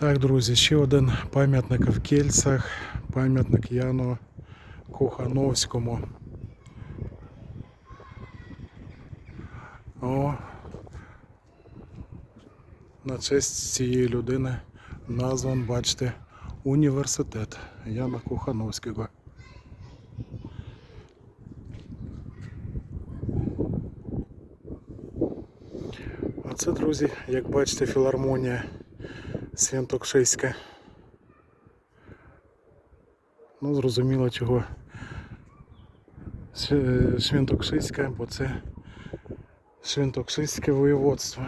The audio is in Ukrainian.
Так, друзі, ще один пам'ятник в Кельцях, пам'ятник Яну Кохановському. О, на честь цієї людини назван, бачите, університет Яна Кохановського. А це, друзі, як бачите, філармонія Святокшиська. Ну, зрозуміло чого. Святокшиська, бо це Святокшиське воєводство.